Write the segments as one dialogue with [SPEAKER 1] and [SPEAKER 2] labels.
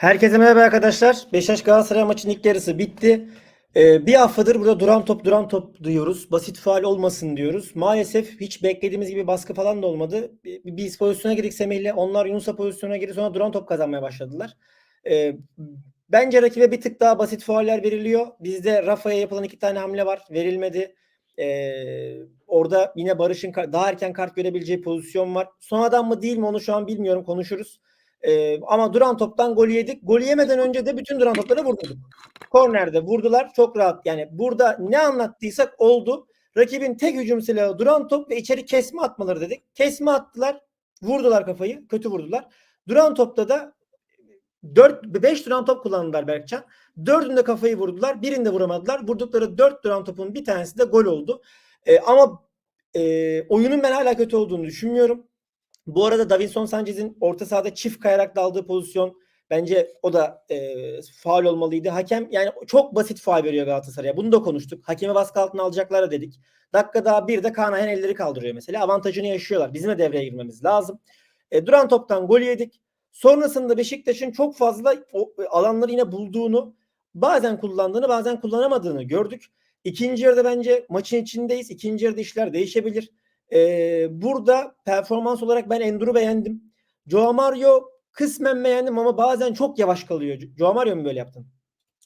[SPEAKER 1] Herkese merhaba arkadaşlar. Beşiktaş Galatasaray maçının ilk yarısı bitti. Ee, bir haftadır burada duran top duran top diyoruz. Basit faal olmasın diyoruz. Maalesef hiç beklediğimiz gibi baskı falan da olmadı. Bi- Biz pozisyona girdik Semih'le. Onlar Yunus'a pozisyona girdi. Sonra duran top kazanmaya başladılar. Ee, bence rakibe bir tık daha basit fauller veriliyor. Bizde Rafa'ya yapılan iki tane hamle var. Verilmedi. Ee, orada yine Barış'ın daha erken kart görebileceği pozisyon var. Sonradan mı değil mi onu şu an bilmiyorum. Konuşuruz. Ee, ama duran toptan gol yedik. Gol yemeden önce de bütün duran topları vurduk. Kornerde vurdular. Çok rahat. Yani burada ne anlattıysak oldu. Rakibin tek hücum silahı duran top ve içeri kesme atmaları dedik. Kesme attılar. Vurdular kafayı. Kötü vurdular. Duran topta da 4 5 duran top kullandılar Berkcan. Dördünde kafayı vurdular. Birinde vuramadılar. Vurdukları 4 duran topun bir tanesi de gol oldu. Ee, ama e, oyunun ben hala kötü olduğunu düşünmüyorum. Bu arada Davinson Sanchez'in orta sahada çift kayarak daldığı pozisyon bence o da e, faul olmalıydı. Hakem yani çok basit faul veriyor Galatasaray'a. Bunu da konuştuk. Hakemi baskı altına alacaklar dedik. Dakika daha bir de Kaan Ayhan elleri kaldırıyor mesela. Avantajını yaşıyorlar. Bizim de devreye girmemiz lazım. E, duran toptan gol yedik. Sonrasında Beşiktaş'ın çok fazla o, alanları yine bulduğunu, bazen kullandığını, bazen kullanamadığını gördük. İkinci yarıda bence maçın içindeyiz. İkinci yarıda işler değişebilir. Ee, burada performans olarak ben Endur'u beğendim. Joao Mario kısmen beğendim ama bazen çok yavaş kalıyor. Joao Mario mu böyle yaptın?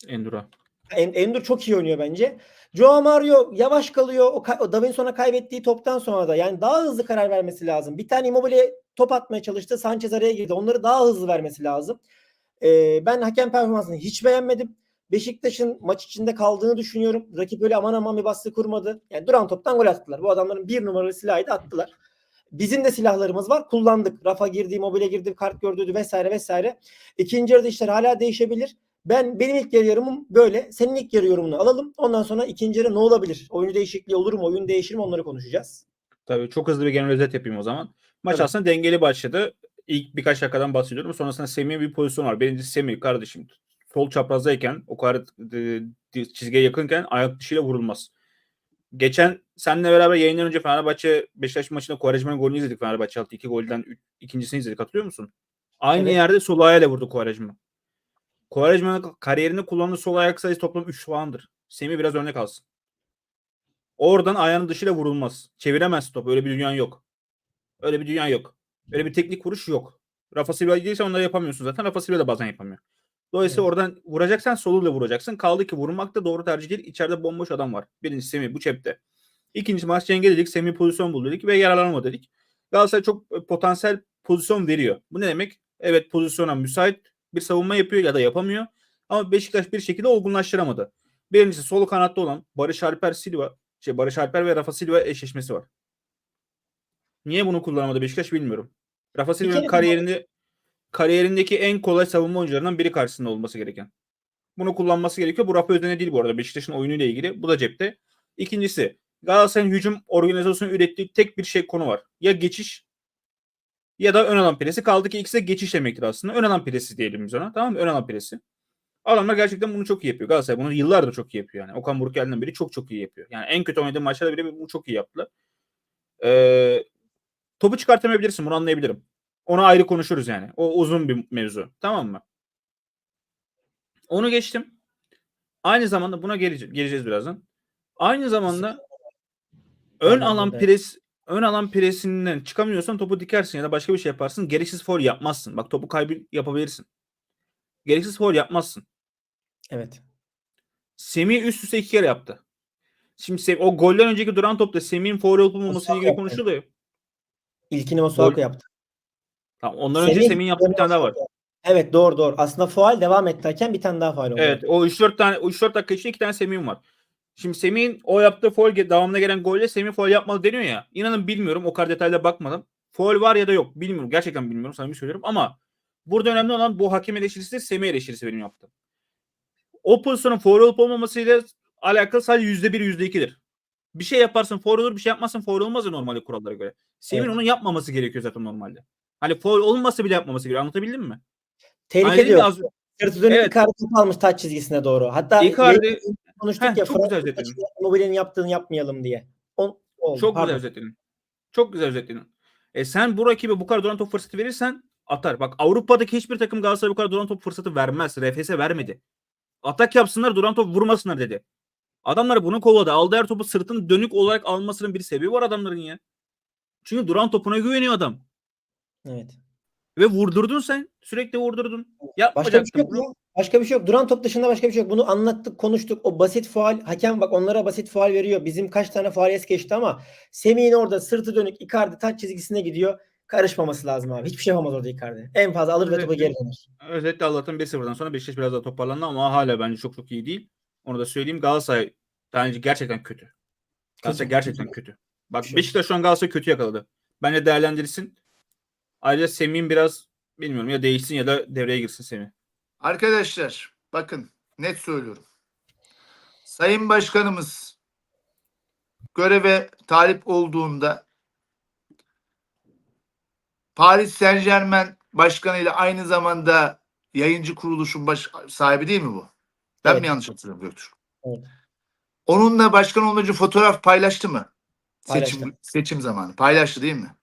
[SPEAKER 2] Endura.
[SPEAKER 1] En- Endur çok iyi oynuyor bence. Joao Mario yavaş kalıyor. O, o Davinson'a kaybettiği toptan sonra da yani daha hızlı karar vermesi lazım. Bir tane Immobile top atmaya çalıştı. Sanchez araya girdi. Onları daha hızlı vermesi lazım. Ee, ben hakem performansını hiç beğenmedim. Beşiktaş'ın maç içinde kaldığını düşünüyorum. Rakip öyle aman aman bir baskı kurmadı. Yani duran toptan gol attılar. Bu adamların bir numaralı silahıydı attılar. Bizim de silahlarımız var. Kullandık. Rafa girdi, mobile girdi, kart gördü vesaire vesaire. İkinci yarıda işler hala değişebilir. Ben benim ilk yarı yorumum böyle. Senin ilk yarı yorumunu alalım. Ondan sonra ikinci yarı ne olabilir? Oyuncu değişikliği olur mu? Oyun değişir mi? Onları konuşacağız.
[SPEAKER 2] Tabii çok hızlı bir genel özet yapayım o zaman. Maç
[SPEAKER 1] Tabii.
[SPEAKER 2] aslında dengeli başladı. İlk birkaç dakikadan bahsediyorum. Sonrasında Semih'in bir pozisyon var. Birincisi Semih kardeşim sol çaprazdayken o kadar e, çizgiye yakınken ayak dışıyla vurulmaz. Geçen seninle beraber yayından önce Fenerbahçe Beşiktaş maçında Quaresma'nın golünü izledik. Fenerbahçe altı iki golden üç- ikincisini izledik. Hatırlıyor musun? Aynı
[SPEAKER 1] Evet.
[SPEAKER 2] yerde sol ayağıyla vurdu Quaresma. Quaresma'nın kariyerinde kullandığı sol ayak sayısı toplam 3 falandır. Semih biraz örnek alsın. Oradan ayağının dışıyla vurulmaz. Çeviremez top. Öyle bir dünya yok. Öyle bir dünya yok. Öyle bir teknik vuruş yok. Rafa Silva değilse onları yapamıyorsun zaten. Rafa Silva da bazen yapamıyor. Dolayısıyla
[SPEAKER 1] Evet.
[SPEAKER 2] oradan vuracaksan soluyla vuracaksın. Kaldı ki vurmak da doğru tercih değil. İçeride bomboş adam var. Birincisi Semih bu cepte. İkincisi maç cenge dedik. Semih pozisyon buldu dedik ve yararlanma dedik. Galatasaray çok e, potansiyel pozisyon veriyor. Bu ne demek? Evet pozisyona müsait bir savunma yapıyor ya da yapamıyor. Ama Beşiktaş bir şekilde olgunlaştıramadı. Birincisi sol kanatta olan Barış Alper Silva, şey Barış Alper ve Rafa Silva eşleşmesi var. Niye bunu kullanamadı Beşiktaş bilmiyorum. Rafa Silva'nın kariyerinde kariyerindeki en kolay savunma oyuncularından biri karşısında olması gereken. Bunu kullanması gerekiyor. Bu Rafa Özden'e değil bu arada. Beşiktaş'ın oyunuyla ilgili. Bu da cepte. İkincisi Galatasaray'ın hücum organizasyonu ürettiği tek bir şey konu var. Ya geçiş ya da ön alan presi. Kaldı ki ikisi de geçiş demektir aslında. Ön alan presi diyelim biz ona. Tamam mı? Ön alan presi. Adamlar gerçekten bunu çok iyi yapıyor. Galatasaray bunu yıllardır çok iyi yapıyor yani. Okan Buruk geldiğinden beri çok çok iyi yapıyor. Yani en kötü oynadığı maçlarda bile bunu çok iyi yaptılar. Ee, topu çıkartamayabilirsin. Bunu anlayabilirim. Onu ayrı konuşuruz yani. O uzun bir mevzu. Tamam mı? Onu geçtim. Aynı zamanda buna geleceğiz, geleceğiz birazdan. Aynı zamanda ön alan pres ön alan presinden çıkamıyorsan topu dikersin ya da başka bir şey yaparsın. Gereksiz foul yapmazsın. Bak topu kaybı yapabilirsin. Gereksiz foul yapmazsın.
[SPEAKER 1] Evet.
[SPEAKER 2] Semih üst üste iki kere yaptı. Şimdi o golden önceki duran topta Semih'in foul ile ilgili konuşuluyor.
[SPEAKER 1] İlkini Masuaku yaptı.
[SPEAKER 2] Tamam, ondan önce
[SPEAKER 1] Semih-
[SPEAKER 2] Semih'in yaptığı bir tane daha var.
[SPEAKER 1] Evet doğru doğru. Aslında faal devam etti hakem bir tane daha faal oldu.
[SPEAKER 2] Evet o 3-4 tane o 3-4 dakika içinde iki tane Semih'im var. Şimdi Semih'in o yaptığı foul devamına gelen golle Semih foul yapmalı deniyor ya. İnanın bilmiyorum o kadar detaylı bakmadım. Foul var ya da yok bilmiyorum. Gerçekten bilmiyorum samimi söylüyorum ama burada önemli olan bu hakem eleştirisi Semih eleştirisi benim yaptığım. O pozisyonun foul olup olmamasıyla alakalı sadece %1 %2'dir. Bir şey yaparsın foul olur bir şey yapmazsın foul olmaz ya normalde kurallara göre. Semih'in
[SPEAKER 1] Evet.
[SPEAKER 2] onu yapmaması gerekiyor zaten normalde. Hani foul olmasa bile yapmaması gerekiyor. Anlatabildim mi?
[SPEAKER 1] Tehlike
[SPEAKER 2] Aynı
[SPEAKER 1] diyor.
[SPEAKER 2] az-
[SPEAKER 1] Sırtı dönük
[SPEAKER 2] Evet.
[SPEAKER 1] Icardi top almış taç çizgisine doğru. Hatta
[SPEAKER 2] Icardi-
[SPEAKER 1] konuştuk
[SPEAKER 2] Heh,
[SPEAKER 1] ya
[SPEAKER 2] çok güzel özetledin.
[SPEAKER 1] maçında Immobile'nin yaptığını yapmayalım diye. On, oldu,
[SPEAKER 2] Çok
[SPEAKER 1] pardon.
[SPEAKER 2] güzel özetledin. Çok güzel özetledin. E sen bu rakibe bu kadar duran top fırsatı verirsen Atar. Bak Avrupa'daki hiçbir takım Galatasaray'a bu kadar duran top fırsatı vermez. RFS'e vermedi. Atak yapsınlar duran top vurmasınlar dedi. Adamlar bunu kovaladı. Aldı her topu sırtını dönük olarak almasının bir sebebi var adamların ya. Çünkü duran topuna güveniyor adam.
[SPEAKER 1] Evet.
[SPEAKER 2] Ve vurdurdun sen. Sürekli vurdurdun.
[SPEAKER 1] Başka bir şey yok
[SPEAKER 2] bunu.
[SPEAKER 1] Başka bir şey yok. Duran top dışında başka bir şey yok. Bunu anlattık, konuştuk. O basit faal, hakem bak onlara basit faal veriyor. Bizim kaç tane faal es geçti ama Semih'in orada sırtı dönük Icardi taç çizgisine gidiyor. Karışmaması lazım abi. Hiçbir şey yapamaz orada Icardi. En fazla alır ve
[SPEAKER 2] Evet.
[SPEAKER 1] topu geri döner.
[SPEAKER 2] Özellikle Allah'tan 1-0'dan sonra Beşiktaş biraz daha toparlandı ama hala bence çok çok iyi değil. Onu da söyleyeyim. Galatasaray bence gerçekten kötü. Galatasaray
[SPEAKER 1] Kötü.
[SPEAKER 2] gerçekten kötü. Bak
[SPEAKER 1] Şey.
[SPEAKER 2] Beşiktaş şu an Galatasaray kötü yakaladı. Bence değerlendirilsin. Ayrıca Semih'in biraz bilmiyorum ya değişsin ya da devreye girsin Semih.
[SPEAKER 3] Arkadaşlar bakın net söylüyorum. Sayın Başkanımız göreve talip olduğunda Paris Saint Germain Başkanı ile aynı zamanda yayıncı kuruluşun baş, sahibi değil mi bu? Ben
[SPEAKER 1] Evet.
[SPEAKER 3] mi yanlış hatırlıyorum Göktürk?
[SPEAKER 1] Evet.
[SPEAKER 3] Onunla başkan olmacı fotoğraf paylaştı mı?
[SPEAKER 1] Paylaştı.
[SPEAKER 3] Seçim, seçim zamanı. Paylaştı değil mi?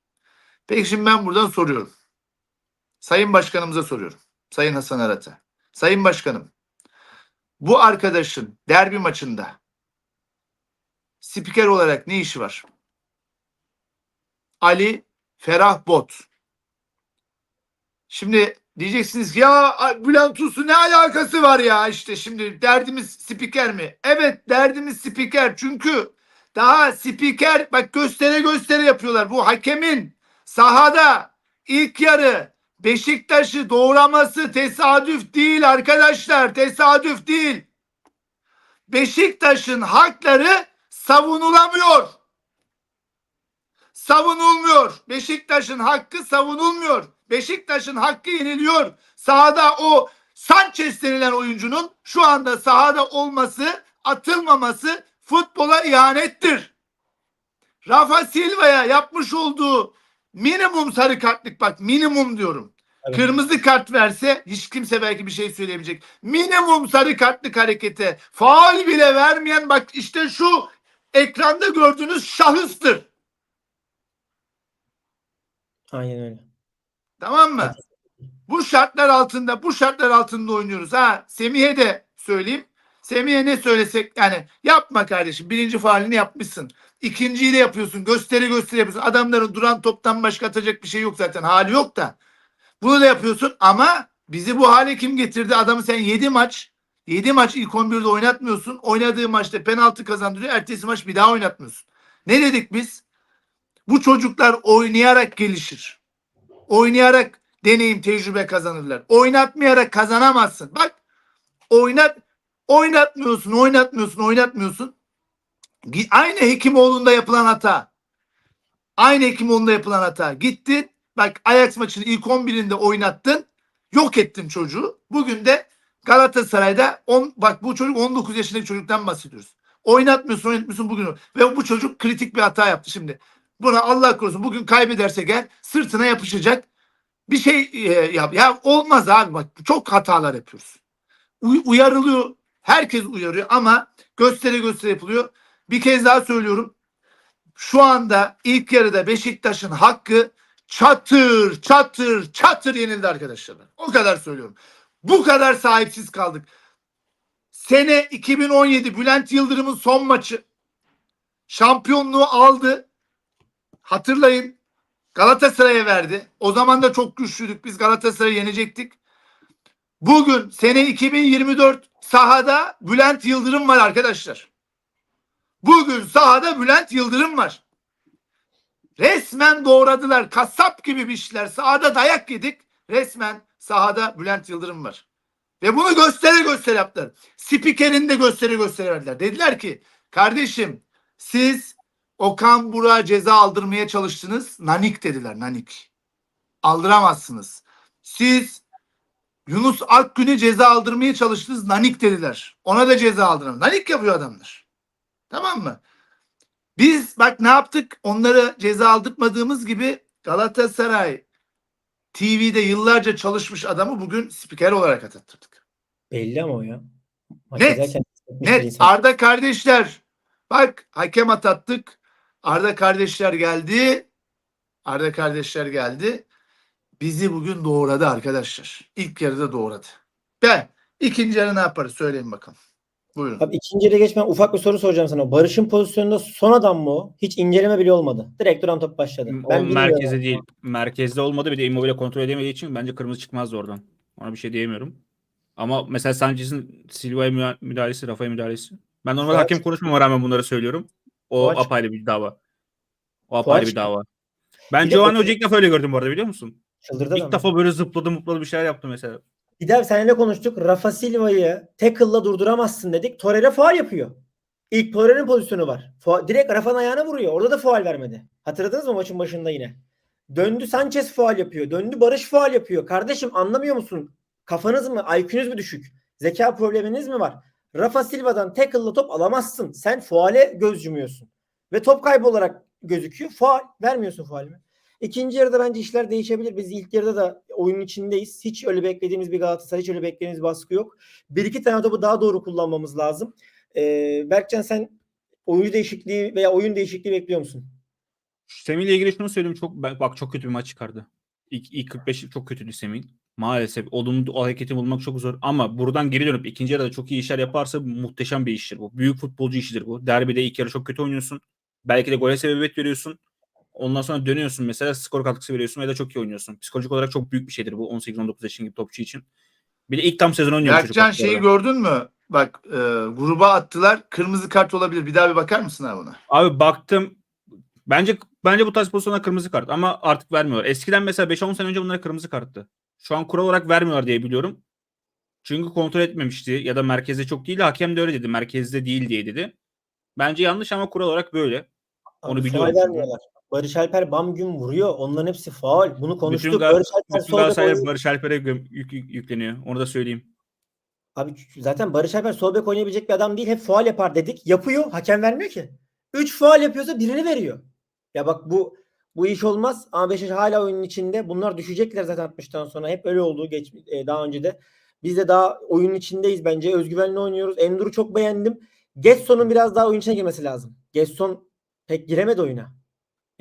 [SPEAKER 3] Peki şimdi ben buradan soruyorum. Sayın Başkanımıza soruyorum. Sayın Hasan Arat'a. Sayın Başkanım, bu arkadaşın derbi maçında spiker olarak ne işi var? Ali Ferah Bot. Şimdi diyeceksiniz ki ya Bülent Uslu ne alakası var ya işte şimdi derdimiz spiker mi? Evet derdimiz spiker çünkü daha spiker bak göstere göstere yapıyorlar. Bu hakemin sahada ilk yarı Beşiktaş'ı doğraması tesadüf değil arkadaşlar. Tesadüf değil. Beşiktaş'ın hakları savunulamıyor. Savunulmuyor. Beşiktaş'ın hakkı savunulmuyor. Beşiktaş'ın hakkı yeniliyor. Sahada o Sanchez denilen oyuncunun şu anda sahada olması, atılmaması futbola ihanettir. Rafa Silva'ya yapmış olduğu minimum sarı kartlık bak minimum diyorum.
[SPEAKER 1] Evet.
[SPEAKER 3] Kırmızı kart verse hiç kimse belki bir şey söyleyemeyecek. Minimum sarı kartlık harekete faal bile vermeyen bak işte şu ekranda gördüğünüz şahıstır.
[SPEAKER 1] Aynen öyle.
[SPEAKER 3] Tamam mı? Bu şartlar altında bu şartlar altında oynuyoruz. Ha Semih'e de söyleyeyim. Semih'e ne söylesek yani yapma kardeşim. Birinci faalini yapmışsın. İkinciyi de yapıyorsun. Gösteri gösteri yapıyorsun. Adamların duran toptan başka atacak bir şey yok zaten. Hali yok da. Bunu da yapıyorsun ama bizi bu hale kim getirdi? Adamı sen 7 maç 7 maç ilk 11'de oynatmıyorsun. Oynadığı maçta penaltı kazandırıyor. Ertesi maç bir daha oynatmıyorsun. Ne dedik biz? Bu çocuklar oynayarak gelişir. Oynayarak deneyim, tecrübe kazanırlar. Oynatmayarak kazanamazsın. Bak oynat oynatmıyorsun, oynatmıyorsun, oynatmıyorsun. Aynı Hekimoğlu'nda yapılan hata. Aynı Hekimoğlu'nda yapılan hata. Gittin bak Ajax maçını ilk 11'inde oynattın. Yok ettin çocuğu. Bugün de Galatasaray'da on, bak bu çocuk 19 yaşındaki çocuktan bahsediyoruz. Oynatmıyorsun, oynatmıyorsun bugün. Ve bu çocuk kritik bir hata yaptı şimdi. Buna Allah korusun bugün kaybederse gel sırtına yapışacak bir şey e, yap. Ya olmaz abi bak çok hatalar yapıyoruz. Uy- uyarılıyor. Herkes uyarıyor ama gösteri gösteri yapılıyor. Bir kez daha söylüyorum. Şu anda ilk yarıda Beşiktaş'ın hakkı çatır çatır çatır yenildi arkadaşlar. O kadar söylüyorum. Bu kadar sahipsiz kaldık. Sene 2017 Bülent Yıldırım'ın son maçı. Şampiyonluğu aldı. Hatırlayın. Galatasaray'a verdi. O zaman da çok güçlüydük. Biz Galatasaray'ı yenecektik. Bugün sene 2024 sahada Bülent Yıldırım var arkadaşlar. Bugün sahada Bülent Yıldırım var. Resmen doğradılar. Kasap gibi biçtiler. Sahada dayak yedik. Resmen sahada Bülent Yıldırım var. Ve bunu göstere göstere yaptılar. Spikerin de göstere göstere. Dediler ki kardeşim siz Okan Burak'a ceza aldırmaya çalıştınız. Nanik dediler nanik. Aldıramazsınız. Siz Yunus Akgün'e ceza aldırmaya çalıştınız. Nanik dediler. Ona da ceza aldıramaz. Nanik yapıyor adamlar. Tamam mı? Biz bak ne yaptık? Onlara ceza aldırtmadığımız gibi Galatasaray TV'de yıllarca çalışmış adamı bugün spiker olarak atattırdık.
[SPEAKER 1] Belli ama o ya. Maç
[SPEAKER 3] Net. Net
[SPEAKER 1] insan.
[SPEAKER 3] Arda kardeşler. Bak hakem atattık. Arda kardeşler geldi. Arda kardeşler geldi. bizi bugün doğradı arkadaşlar. İlk yarıda doğradı. Ben ikinci yarı ne yaparız söyleyin bakalım. Buyurun.
[SPEAKER 1] Abi ikinci yere geçmeden ufak bir soru soracağım sana. Barış'ın pozisyonunda son adam mı o? Hiç inceleme bile olmadı. Direkt duran top başladı.
[SPEAKER 2] o
[SPEAKER 1] bilmiyorum.
[SPEAKER 2] merkezde değil. Merkezde olmadı bir de Immobile kontrol edemediği için bence kırmızı çıkmazdı oradan. Ona bir şey diyemiyorum. Ama mesela Sanchez'in Silva'ya müda- müdahalesi, Rafa'ya müdahalesi. Ben normalde
[SPEAKER 1] Faul
[SPEAKER 2] hakem konuşmama rağmen bunları söylüyorum. O
[SPEAKER 1] çık-
[SPEAKER 2] apayrı bir dava. O apayrı bir dava. Ben
[SPEAKER 1] de
[SPEAKER 2] Giovanni Hoca'yı ilk defa öyle gördüm bu arada biliyor musun?
[SPEAKER 1] Çıldırdı
[SPEAKER 2] İlk defa böyle zıpladı mutladı bir şeyler yaptı mesela.
[SPEAKER 1] Daha seninle konuştuk. Rafa Silva'yı tackle'la durduramazsın dedik. Torreira faal yapıyor. İlk Torreira'nın pozisyonu var. Fa- direkt Rafa'nın ayağına vuruyor. Orada da faal vermedi. Hatırladınız mı maçın başında yine? Döndü Sanchez faal yapıyor. Döndü Barış faal yapıyor. Kardeşim anlamıyor musun? Kafanız mı? IQ'nuz mu düşük? Zeka probleminiz mi var? Rafa Silva'dan tackle'la top alamazsın. Sen faale göz yumuyorsun. Ve top kaybı olarak gözüküyor. Faal. Vermiyorsun faalimi. İkinci yarıda bence işler değişebilir. Biz ilk yarıda da oyunun içindeyiz. Hiç öyle beklediğimiz bir Galatasaray, hiç öyle beklediğimiz baskı yok. Bir iki tane topu daha doğru kullanmamız lazım. Ee, Berkcan sen oyuncu değişikliği veya oyun değişikliği bekliyor musun?
[SPEAKER 2] Semih ile ilgili şunu söyleyeyim çok bak çok kötü bir maç çıkardı. İlk, ilk 45 çok kötüydü Semih. Maalesef olumlu o hareketi bulmak çok zor ama buradan geri dönüp ikinci yarıda çok iyi işler yaparsa muhteşem bir iştir bu. Büyük futbolcu işidir bu. Derbide ilk yarı çok kötü oynuyorsun. Belki de gole sebebiyet veriyorsun. Ondan sonra dönüyorsun mesela skor katkısı veriyorsun ya da çok iyi oynuyorsun. Psikolojik olarak çok büyük bir şeydir bu 18-19 yaşındaki bir topçu için. Bir de ilk tam sezon oynuyor.
[SPEAKER 3] Berkcan şeyi
[SPEAKER 2] arada.
[SPEAKER 3] gördün mü? Bak e, gruba attılar. Kırmızı kart olabilir. Bir daha bir bakar mısın abi buna?
[SPEAKER 2] Abi baktım bence bence bu tarz pozisyonlar kırmızı kart ama artık vermiyorlar. Eskiden mesela 5-10 sene önce bunlara kırmızı karttı. Şu an kural olarak vermiyorlar diye biliyorum. Çünkü kontrol etmemişti ya da merkezde çok değil hakem de öyle dedi. Merkezde değil diye dedi. Bence yanlış ama kural olarak böyle. Onu biliyorum.
[SPEAKER 1] Barış Alper bam gün vuruyor. Onların hepsi faul. Bunu konuştuk.
[SPEAKER 2] Bütün,
[SPEAKER 1] Barış Alper
[SPEAKER 2] bütün Galatasaray. Barış Alper'e yük- yük- yükleniyor. Onu da söyleyeyim.
[SPEAKER 1] Abi zaten Barış Alper sol bek oynayabilecek bir adam değil. Hep faul yapar dedik. Yapıyor. Hakem vermiyor ki. 3 faul yapıyorsa birini veriyor. Ya bak bu bu iş olmaz ama Beşiktaş hala oyunun içinde. Bunlar düşecekler zaten 60'tan sonra. Hep öyle oldu geç e, daha önce de. Biz de daha oyunun içindeyiz bence. Özgüvenli oynuyoruz. Endur'u çok beğendim. Getson'un biraz daha oyun içine girmesi lazım. Getson pek giremedi oyuna.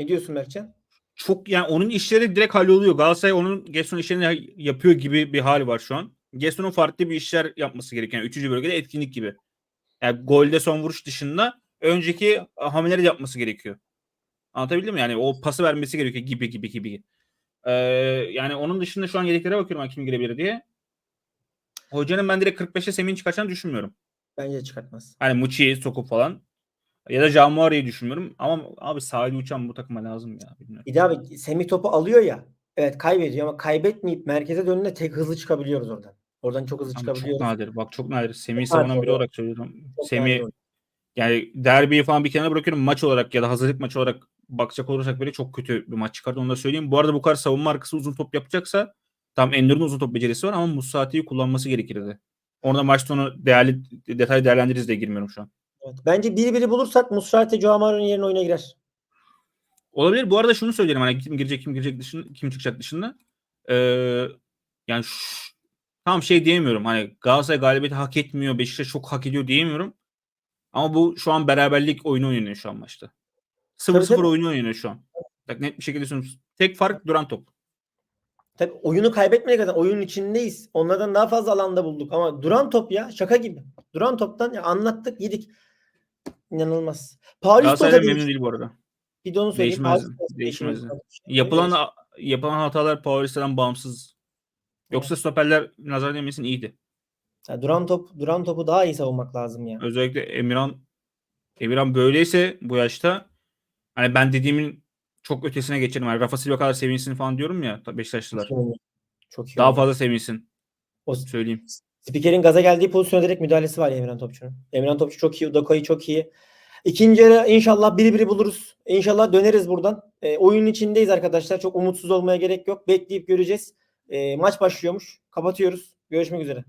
[SPEAKER 1] Ne diyorsun Berkcan?
[SPEAKER 2] Çok yani onun işleri direkt halloluyor. Galatasaray onun Gesson işlerini yapıyor gibi bir hali var şu an. Gesson'un farklı bir işler yapması gereken. Yani üçüncü bölgede etkinlik gibi. Yani golde son vuruş dışında önceki hamleleri yapması gerekiyor. Anlatabildim mi? Yani o pası vermesi gerekiyor gibi gibi gibi. Ee, yani onun dışında şu an yedeklere bakıyorum kim girebilir diye. Hocanın ben direkt 45'e Semih'in çıkartacağını düşünmüyorum.
[SPEAKER 1] Bence çıkartmaz.
[SPEAKER 2] Hani Muçi'yi sokup falan. Ya da Jamuari'yi düşünmüyorum. Ama abi sahili uçan bu takıma lazım ya. Bilmiyorum.
[SPEAKER 1] Bir daha bir Semih topu alıyor ya. Evet kaybediyor ama kaybetmeyip merkeze döndüğünde tek hızlı çıkabiliyoruz oradan. Oradan çok hızlı
[SPEAKER 2] Ama çok
[SPEAKER 1] çıkabiliyoruz.
[SPEAKER 2] nadir. Bak çok nadir. Semih'i savunan biri olarak söylüyorum.
[SPEAKER 1] Çok
[SPEAKER 2] Semih yani derbiyi falan bir kenara bırakıyorum. Maç olarak ya da hazırlık maçı olarak bakacak olursak böyle çok kötü bir maç çıkardı. Onu da söyleyeyim. Bu arada bu kadar savunma arkası uzun top yapacaksa tam Ender'ın uzun top becerisi var ama Musati'yi kullanması gerekirdi. Orada maç sonu değerli detay değerlendiririz diye girmiyorum şu an.
[SPEAKER 1] Evet. Bence biri biri bulursak Musrati Joao Mario'nun yerine oyuna girer.
[SPEAKER 2] Olabilir. Bu arada şunu söyleyelim hani kim girecek kim girecek dışında kim çıkacak dışında. Ee, yani şu- tam şey diyemiyorum. Hani Galatasaray galibiyeti hak etmiyor. Beşiktaş çok hak ediyor diyemiyorum. Ama bu şu an beraberlik oyunu oynanıyor şu an maçta. 0-0
[SPEAKER 1] tabii.
[SPEAKER 2] oyunu oynanıyor şu an. Bak net bir şekilde söylüyorum. Tek fark duran top.
[SPEAKER 1] Tabii oyunu kaybetmeye kadar oyunun içindeyiz. Onlardan daha fazla alanda bulduk ama duran top ya şaka gibi. Duran toptan ya anlattık yedik. İnanılmaz. Paulista
[SPEAKER 2] Galatasaray
[SPEAKER 1] da
[SPEAKER 2] memnun değil bu arada.
[SPEAKER 1] bir de onu söyleyeyim.
[SPEAKER 2] Değişmez.
[SPEAKER 1] Paulista da
[SPEAKER 2] Değişmez.
[SPEAKER 1] değişmez.
[SPEAKER 2] Yapılan yapılan hatalar Paulista'dan bağımsız. Yoksa stoperler nazar değmesin iyiydi.
[SPEAKER 1] Ya duran top duran topu daha iyi savunmak lazım ya.
[SPEAKER 2] Özellikle Emirhan Emirhan böyleyse bu yaşta hani ben dediğimin çok ötesine geçerim. Yani Rafa Silva kadar sevinsin falan diyorum ya Beşiktaşlılar.
[SPEAKER 1] Çok iyi. Çok iyi
[SPEAKER 2] Daha
[SPEAKER 1] oynuyor.
[SPEAKER 2] fazla sevinsin.
[SPEAKER 1] O
[SPEAKER 2] Söyleyeyim.
[SPEAKER 1] Spikerin gaza geldiği pozisyona direkt müdahalesi var Emran Topçu'nun. Emran Topçu çok iyi. Udoko'yu çok iyi. İkinci yarı inşallah biri biri buluruz. İnşallah döneriz buradan. E, oyunun içindeyiz arkadaşlar. Çok umutsuz olmaya gerek yok. Bekleyip göreceğiz. E, maç başlıyormuş. Kapatıyoruz. Görüşmek üzere.